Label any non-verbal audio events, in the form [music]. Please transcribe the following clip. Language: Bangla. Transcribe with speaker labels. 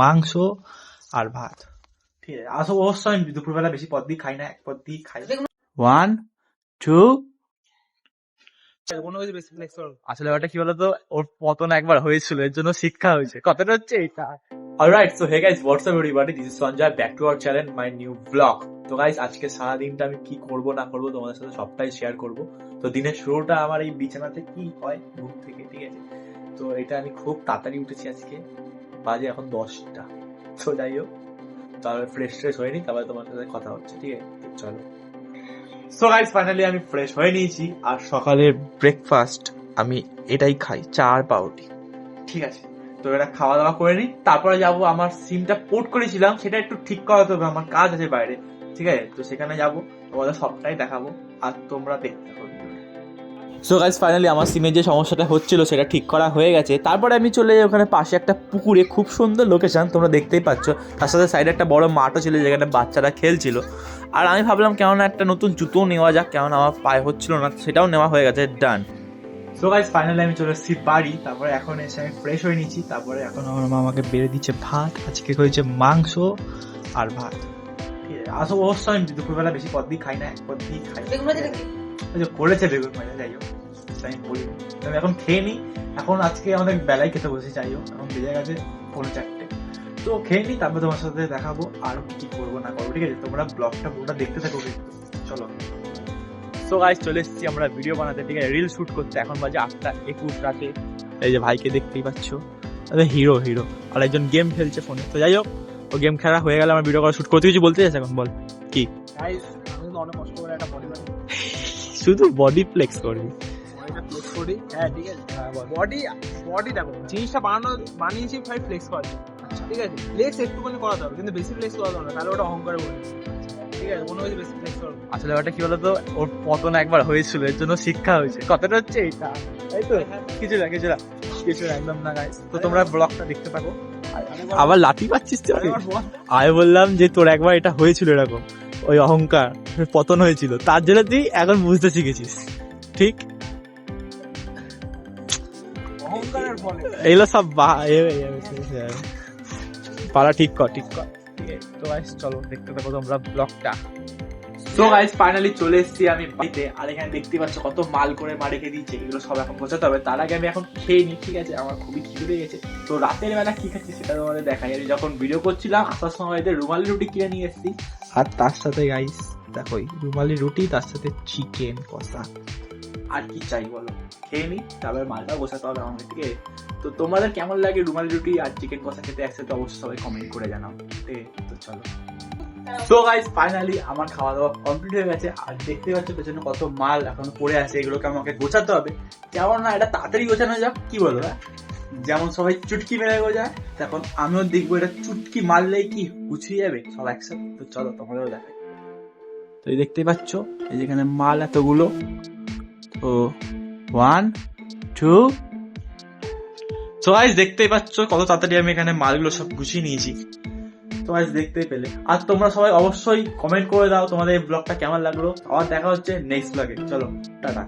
Speaker 1: মাংস আর ভাত। ঠিক আছে। আসো অবশ্যই আমি দুপুরবেলা বেশি পদ দিয়ে খাই না এক পদ দিয়ে খাই ওয়ান টু আসলে ওটা কি বলতো? ওর পতন একবার হয়েছিল এর জন্য শিক্ষা হয়েছে। কথাটা হচ্ছে এটা alright so hey guys what's up everybody this is Sanjay back to our channel my new blog তো গাইস আজকে সারা দিনটা আমি কি করব না করব তোমাদের সাথে সবটাই শেয়ার করব। তো দিনের শুরুটা আমার এই বিছানাতে কি হয় ঘুম থেকে ঠিক আছে? তো এটা আমি খুব তাড়াতাড়ি উঠেছি আজকে। বাজে এখন দশটা। তো যাই হোক তারপরে ফ্রেশ ট্রেশ হয়নি তারপরে তোমার সাথে কথা হচ্ছে, ঠিক আছে? চলো। সো গাইস ফাইনালি আমি ফ্রেশ হয়ে নিয়েছি, আর সকালের ব্রেকফাস্ট আমি এটাই খাই চা আর পাউরুটি। ঠিক আছে? তো এটা খাওয়া দাওয়া করে নিই তারপরে যাব, আমার সিমটা পোর্ট করেছিলাম, সেটা একটু ঠিক করাতে হবে, আমার কাজ আছে বাইরে, ঠিক আছে? তো সেখানে যাব, তোমাদের সবটাই দেখাবো, আর তোমরা দেখতে থাকো। সো গাইজ ফাইনালি আমার সিমের যে সমস্যাটা হচ্ছিল সেটা ঠিক করা হয়ে গেছে। তারপরে আমি চলে যাই ওখানে পাশে একটা পুকুরে খুব সুন্দর লোকেশন তোমরা দেখতেই পাচ্ছ। তার সাথে সাইডে একটা বড় মাঠও ছিল যেখানে বাচ্চারা খেলছিল। আর আমি ভাবলাম কেমন একটা নতুন জুতো নেওয়া যাক কেমন আমার পায়ে হচ্ছিল না সেটাও নেওয়া হয়ে গেছে ডান সো গাইজ ফাইনালি আমি চলে এসেছি বাড়ি। তারপরে এখন এসে আমি ফ্রেশ হয়ে নিয়েছি। তারপরে এখন আমার মা আমাকে বেড়ে দিচ্ছে ভাত। আজকে হয়েছে মাংস আর ভাত। ঠিক আছে আসো অবশ্যই আমি দুপুরবেলা বেশি পদ দিয়ে খাই না এক পদ দিয়ে খাই। করেছে বেগুন ভাজা যাই হোক। আমি বলি। আমি এখন খেয়ে নিই। এখন আজকে অনেক বেলায় খেতে বসে যাই হোক। এখন বেজে গেছে পৌনে চারটে। তো খেয়ে নিই তারপর তোমার সাথে দেখাবো আর কি করব না করব ঠিক আছে? তোমরা ব্লগটা পুরোটা দেখতে থাকো। চলো। সো গাইজ চলে এসেছি আমরা ভিডিও বানাতে ঠিক আছে? রিল শুট করতে। এখন বাজে আটটা একুশ রাতে। এই যে ভাইকে দেখতেই পাচ্ছ। আরে হিরো হিরো আর একজন গেম খেলছে ফোনে তো যাই হোক ও গেম খেলা হয়ে গেলে আমার ভিডিও করা শুট করতে কিছু বলতে চাস এখন বল।
Speaker 2: গাইস আমি তো অনেক কষ্ট করে একটা বডি বানাই। [laughs]
Speaker 1: শুধু বডি ফ্লেক্স করবি
Speaker 2: বডিটা ফ্লেক্স করি। হ্যাঁ ঠিক আছে। বডি বডি দেখো জিনিসটা বানানো বানিয়েছি ভাই ফ্লেক্স করার ঠিক আছে? ফ্লেক্স একটুখানি করাতে হবে কিন্তু বেশি ফ্লেক্স করাতে হবে না তাহলে ওটা অহংকারে বলি
Speaker 1: আসলে ওটা কি বলতো? ওর পতন একবার হয়েছিল এর জন্য শিক্ষা হয়েছে। কথাটা হচ্ছে এটা তাই তো? কিছু না কিছু না কিছু একদম না গাইস তো তোমরা ব্লগটা দেখতে থাকো। আবার লাঠি পাচ্ছিস তুই? আমি বললাম যে তোর একবার এটা হয়েছিল এরকম ওই অহংকার পতন হয়েছিল। তার জন্য তুই এখন বুঝতে শিখেছিস। ঠিক?
Speaker 2: অহংকারের ফলে
Speaker 1: এগুলো সব পারা ঠিক কর ঠিক কর তো গাইস চলো দেখতে থাকো তোমরা ব্লগটা তো গাইস ফাইনালি চলে এসেছি আমি বাড়িতে আর এখানে দেখতে পাচ্ছ কত মাল করে মা রেখে দিয়েছে এগুলো সব এখন বোঝাতে হবে তার আগে আমি এখন খেয়ে নিই ঠিক আছে আমার খুবই খিদে গেছে তো রাতের বেলা কি খাচ্ছি সেটা তোমাদের দেখাই আমি যখন ভিডিও করছিলাম আসার সময় এদের রুমালি রুটি কিনে নিয়ে এসেছি আর তার সাথে গাইস দেখো রুমালি রুটি তার সাথে চিকেন কষা আর কি চাই বলো? খেয়ে নিই তারপরে মালটা বসাতে হবে আছে তো তোমাদের কেমন লাগে রুমালি রুটি আর চিকেন কষা খেতে একসাথে অবশ্যই সবাই কমেন্ট করে জানাও। তো চলো। সো গাইস ফাইনালি আমার খাওয়া দাওয়া কমপ্লিট হয়ে গেছে। আর দেখতে পাচ্ছ পেছনে কত মাল এখন পড়ে আছে, এগুলোকে আমাকে গোছাতে হবে। কেমন না, এটা তাড়াতাড়ি গোছানো যাক, কি বলো হ্যাঁ? যেমন সবাই চুটকি মেরে গোছায় তখন আমিও দেখব এটা চুটকি মারলেই কি গুছিয়ে যাবে সব একসাথে। তো চলো, তোমাদেরও দেখাই। তো এই দেখতেই পাচ্ছ, এই যেখানে মাল এতগুলো তো ওয়ান, টু। তো আজ দেখতেই পাচ্ছ কত তাড়াতাড়ি আমি এখানে মালগুলো সব গুছিয়ে নিয়েছি। তো আজ দেখতেই পেলে। আর তোমরা সবাই অবশ্যই কমেন্ট করে দাও তোমাদের এই ব্লগটা কেমন লাগল। আবার দেখা হচ্ছে নেক্সট ব্লগে চলো, টাটা।